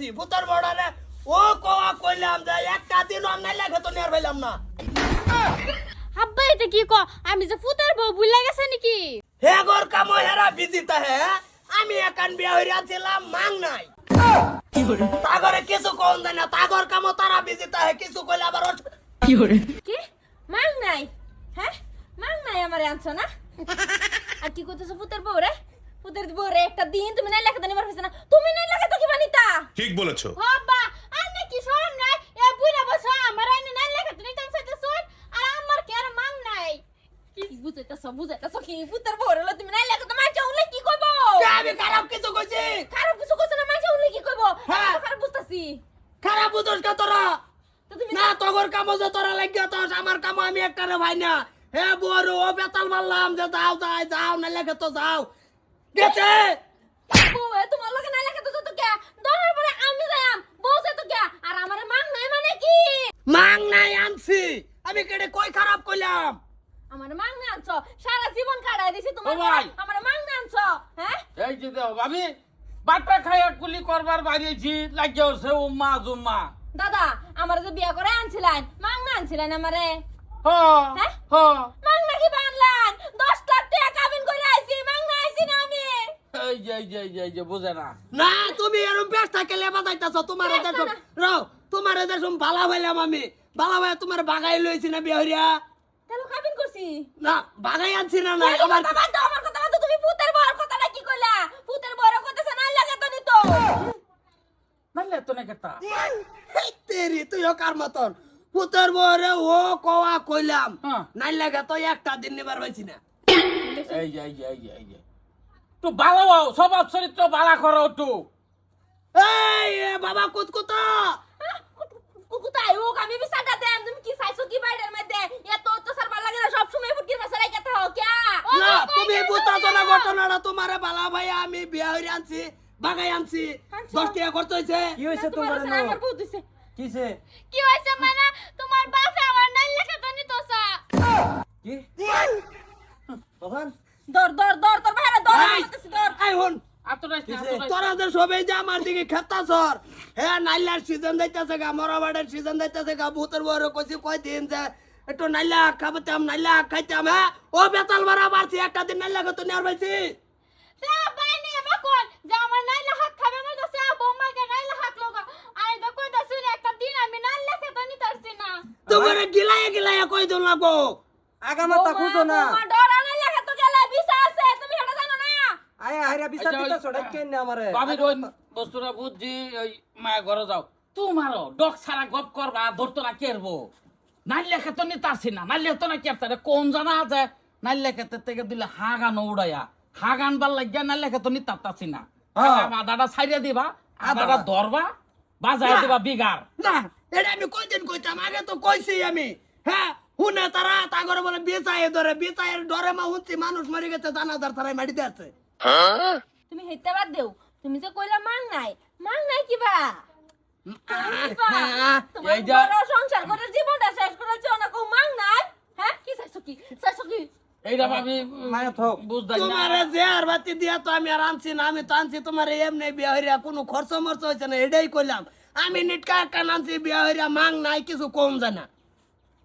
আনছি ভূতর বড়ারে ও কোয়া কইলাম যে একটা দিন অন্যায় লাগে তো নেয়ার পাইলাম না। আব্বা এটা কি ক আমি যে ফুতার বউ ভুলে গেছে নাকি? হে গোর কামো হেরা বিজিতা হে আমি একান বিয়া হইরা ছিলাম মাং নাই। তাগরে কিছু কোন দেয় না তাগর কামো তারা বিজিতা হে কিছু কইলে আবার ওঠ- কি মাং নাই? হ্যাঁ মাং নাই আমারে আনছো না? আর কি করতেছো পুতের বউ রে? পুতের বউ রে একটা দিন তুমি নাই লেখা নিবার হইছে না। তুমি নাই লেখা তো কি ঠিক বলেছ। ও আব্বা আর নাকি শোন নাই? এ বুইরা বসা আমার আইনে না লেখা তুমি টান সাইতে শুন আর আমার কি আর মাং নাই? কি বুঝাইতেছ বুঝাইতেছ কি? পুতের রে তুমি নাই লেখা তো মাইজা উলে কি কইব? আমি খারাপ কিছু কইছি? খারাপ কিছু কইছ না মাইজা উলে কি কইব? হ্যাঁ। খারাপ বুঝতাছি। খারাপ বুঝোস কে তোরা? তুমি না তগর কামো যে তোরা লাগিয়া তো আমার কামো আমি একটা রে ভাই না। হে বড় ও বেতাল মারলাম যে যাও যাই যাও না লেগে তো যাও। গেছে? তোমার লগে নাই লেখা তো কে? দরার পরে আমি যাইম বউ সে তো কে? আর আমারে মাং নাই মানে কি? মাং নাই আনছি। আমি কেডে কই খারাপ কইলাম? আমার মাং না আনছো? সারা জীবন কাটাই দিছি তোমার। আমার মাং না আনছো? হ্যাঁ? এই যে দেও ভাবি বাটা খাইয়া কুলি করবার বাড়িয়েছি লাগিয়ে হচ্ছে উম্মা জুম্মা। দাদা আমার যে বিয়া করে আনছিলেন মাং না আনছিলেন আমারে। হ হ্যাঁ? হ মাং না কি বানলেন দশ লাখ টাকা কাবিন করে আইছি মাং না আইছি না আমি এই যে এই যে এই যে এই যে বুঝে না। না তুমি এরম ব্যস্ত কেলে বাজাইতাছ? তোমার ব্যস্ত দেখো না। রও তোমার বালা ভাইলাম আমি। বালা ভাই তোমার বাগাই লইছি না বিহরিয়া তাহলে কাবিন করছি। না বাগাই আনছি না না আমার কথা বাদ আমার কথা বাদ তুমি পুতের কি কইলা? না লাগে তো তো না তেরি কার মতন? পুতর বরে ও কোয়া কইলাম। হ্যাঁ। নাই লাগে তো একটা দিন নিবার পাইছি না। এই তো ভালো হও স্বভাব চরিত্র ভালো করো একটু। এই এ বাবা কুতকুতা কোথায় ও আমি বিচারটা দেন তুমি কি চাইছো কি বাইরের মধ্যে? এত তো তো সারবার লাগে না সব সময় ফুটকির মাছ রাইতে থাও কিয়া না তুমি বুঝতাছ না ঘটনাটা তোমারে বালা ভাই আমি বিয়া হইরে আনছি বাগাই আনছি। আনছো? দশ টাকা খরচ হয়েছে কি হয়েছে তোমার না, আমার বউ দিছে কিসে কি হইছে? মানে তোমার বাপে আমার না লেখা তো নিতোসা কি তখন দর দর দর তোর বাইরে দর বলতেছি দর। এই হন। আতরাইস না কিসে? আতরাইস তোরা যে সবাই যে আমার দিকে হ্যাঁ নাইলার সিজন গা মরাবাড়ের সিজন যাইতেছে গা ভূতের বড় কইছি কয় দিন যে একটু নাইলা খাবতাম নাইলা খাইতাম হ্যাঁ ও বেতাল মারা বাড়ছি একটা দিন নাইলা নেওয়ার পাইছি লগা তোমার গিলায় গিলায় কই দিন লাগবো? আগামাতা খুঁজো না তোমার ডর আনা লেখা তো গেলে বিসা আছে তুমি এটা জানো না আয়া হাইরা বিচার দিতা ওই- ছড়াই কেন আমারে? ভাবির ওই বস্তুটা বুঝছি ওই মায়া ঘরে যাও। তোমারও ডক সারা গপ করবা ধরতো না কেরবো। নাইলে খেতে নিতে আসি না নাইলে তো না কেরতে কোন জানা আছে? নাইলে খেতে থেকে দিলে হাগানো উড়াইয়া। হাগান বার লাগিয়া নাইলে খেতে নিতে আসি না। আদাটা ছাইড়ে দিবা আদাটা। ধরবা বাজায় দিবা বিগার না এটা আমি কয়দিন কইতাম? আগে তো কইছি আমি। হ্যাঁ হুনে তারা তাগরে বলে বেচায় ধরে বেচায়ের ডরে মা মানুষ মরে গেছে জানাজার তারাই মাটিতে আছে তুমি হেতে বাদ দেও। তুমি যে কইলা মাং নাই মাং নাই কিবা? যা- সংসার করে জীবনটা শেষ না মাং নাই? হ্যাঁ? কি চাইছো কি? চাইছো কি? এইটা ভাবি মায়া থাক। বুঝদাই না। তোমারে যে আর বাতি দিয়া তো আমি আর আনছি না আমি তো আনছি তোমার এমনি বিয়া হইরা কোনো খরচ মরচ হয়েছে না এটাই কইলাম। আমি নিটকা কান আনছি বিয়া হইরা মাং নাই কিছু কম জানা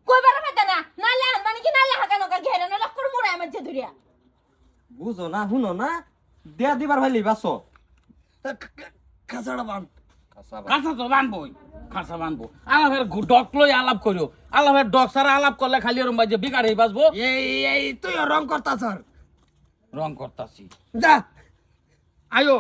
কইবার পাইতা না আন মানে কি নালে হাকা নকা ঘেরে না লক্কর মুড়াই আমার ধরিয়া। বুঝো না শুনো না? দেয়া দিবার ভাই বাসো। খাসাড়া বান। কাঁচা তো বানবই কাঁচা বানবো। আলাপের ডক লই আলাপ করিও আলাপের ডক সারা আলাপ করলে খালি ওরম বাজে বিগার হয়ে বাঁচবো এই এই তুই রং করতা স্যার। রং করতাছি। যা। আয়ো।